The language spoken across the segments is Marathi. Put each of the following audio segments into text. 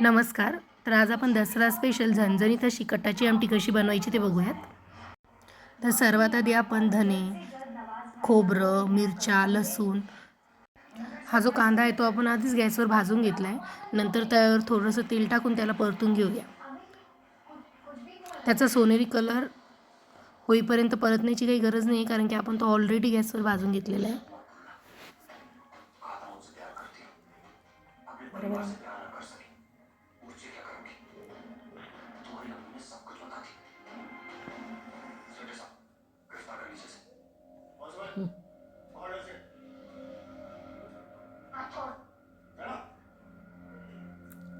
नमस्कार. तर आज आपण दसरा स्पेशल झणझणीत अशी कटाची आमटी कशी बनवायची ते बघूयात. तर सर्वात आधी आपण धने खोबरं मिरच्या लसूण हा जो कांदा आहे तो आपण आधीच गॅसवर भाजून घेतला आहे नंतर त्यावर थोडंसं तेल टाकून त्याला परतून घेऊया. त्याचा सोनेरी कलर होईपर्यंत परतण्याची काही गरज नाही कारण की आपण तो ऑलरेडी गॅसवर भाजून घेतलेला आहे.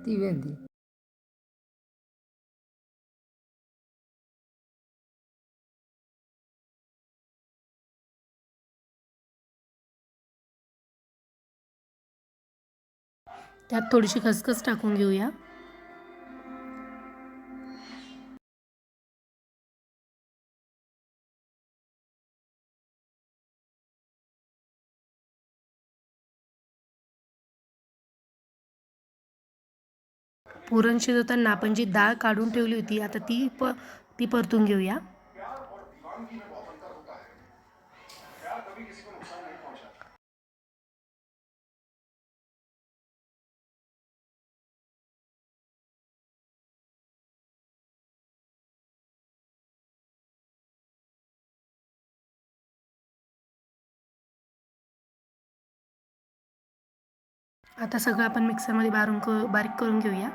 ती वेंदी. त्यात थोडीशी खसखस टाकून घेऊया. पुरण शिजवताना आपण जी डाळ काढून ठेवली होती आता ती प ती परतून घेऊया. आता सगळं आपण मिक्सरमध्ये बारून क बारीक करून घेऊया.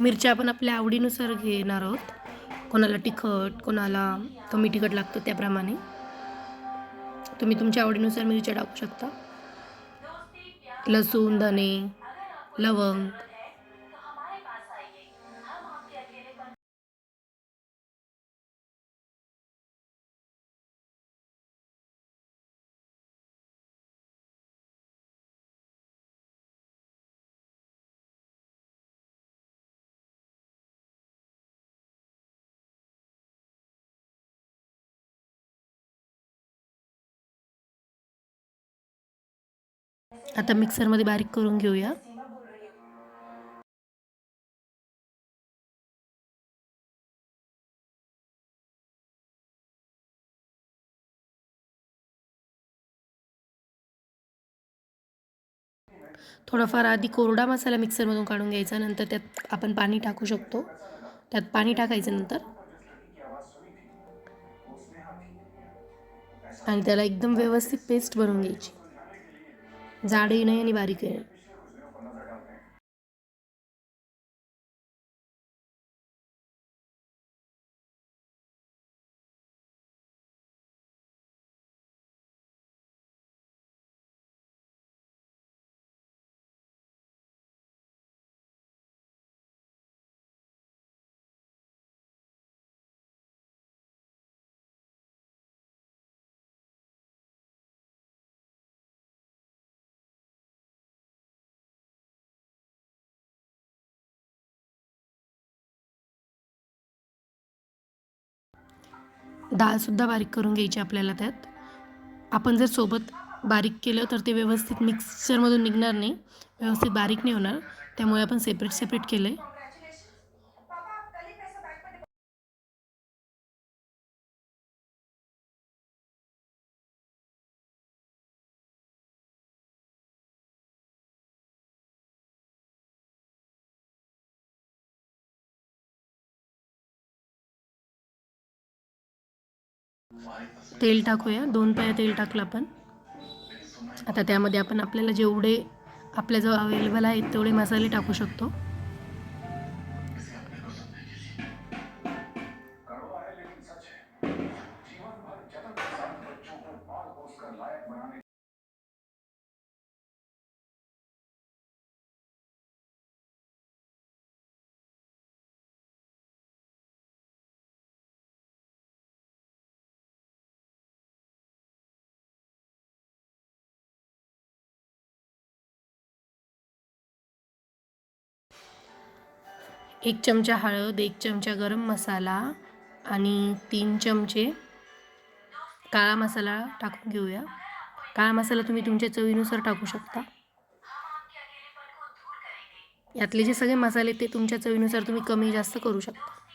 मिरच्या आपण आपल्या आवडीनुसार घेणार आहोत. कोणाला तिखट कोणाला कमी तिखट लागतं त्याप्रमाणे. तुम्ही तुमच्या आवडीनुसार मिरच्या टाकू शकता. लसूण धने लवंग. आता मिक्सरमध्ये बारीक करून घेऊया. थोडाफार आधी कोरडा मसाला मिक्सरमधून काढून घ्यायचा नंतर त्यात आपण पाणी टाकू शकतो. त्यात पाणी टाकायचं नंतर. आणि त्याला एकदम व्यवस्थित पेस्ट बनवून घ्यायची. जाडही नाही आणि बारीकही नाही डाळसुद्धा बारीक करून घ्यायची आपल्याला त्यात. आपण जर सोबत बारीक केलं तर ते व्यवस्थित मिक्सरमधून निघणार नाही. व्यवस्थित बारीक नाही होणार. त्यामुळे आपण सेपरेट सेपरेट केलं आहे तेल टाकूया. दोन पाया तेल टाकलं आपण. आता त्यामध्ये आपण आपल्याला जेवढे आपल्याजवळ अवेलेबल आहेत तेवढे मसाले टाकू शकतो. एक चमचा हळद एक चमचा गरम मसाला आणि तीन चमचे काळा मसाला टाकून घेऊया. काळा मसाला तुम्ही तुमच्या चवीनुसार टाकू शकता. यातले जे सगळे मसाले ते तुमच्या चवीनुसार तुम्ही कमी जास्त करू शकता.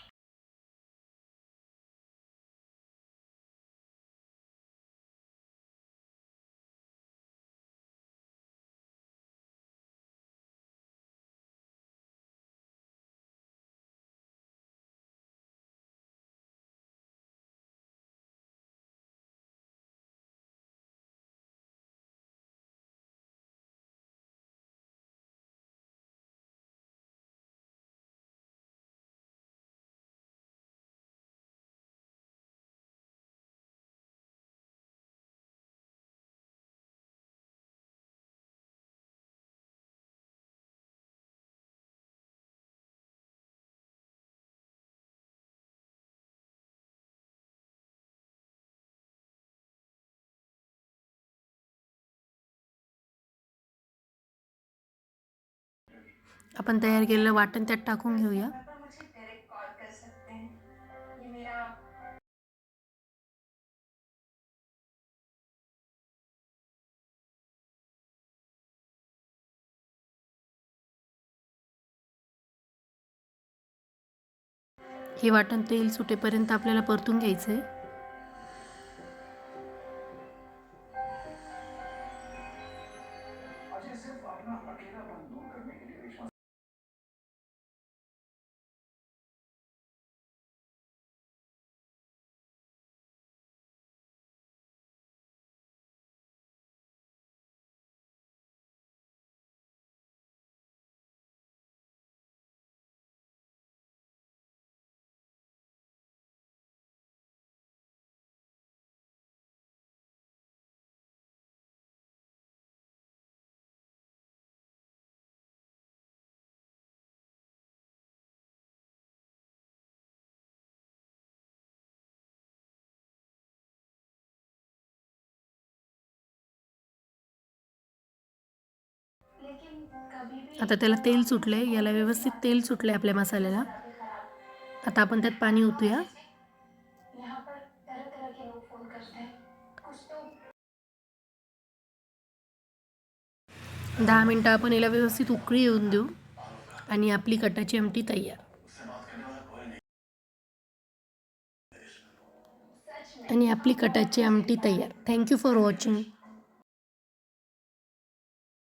आपण तयार केलेलं वाटण त्यात टाकून घेऊया. हे वाटण तेल सुटेपर्यंत आपल्याला परतून घ्यायचं आहे आता त्याला तेल सुटले याला व्यवस्थित तेल सुटले आपल्या मसाल्याला. आता आपण त्यात पाणी ओतूया. दहा मिनटं आपण याला व्यवस्थित उकळी येऊन देऊ. आणि आपली कटाची आमटी तयार. आणि आपली कटाची आमटी तयार. Thank you for watching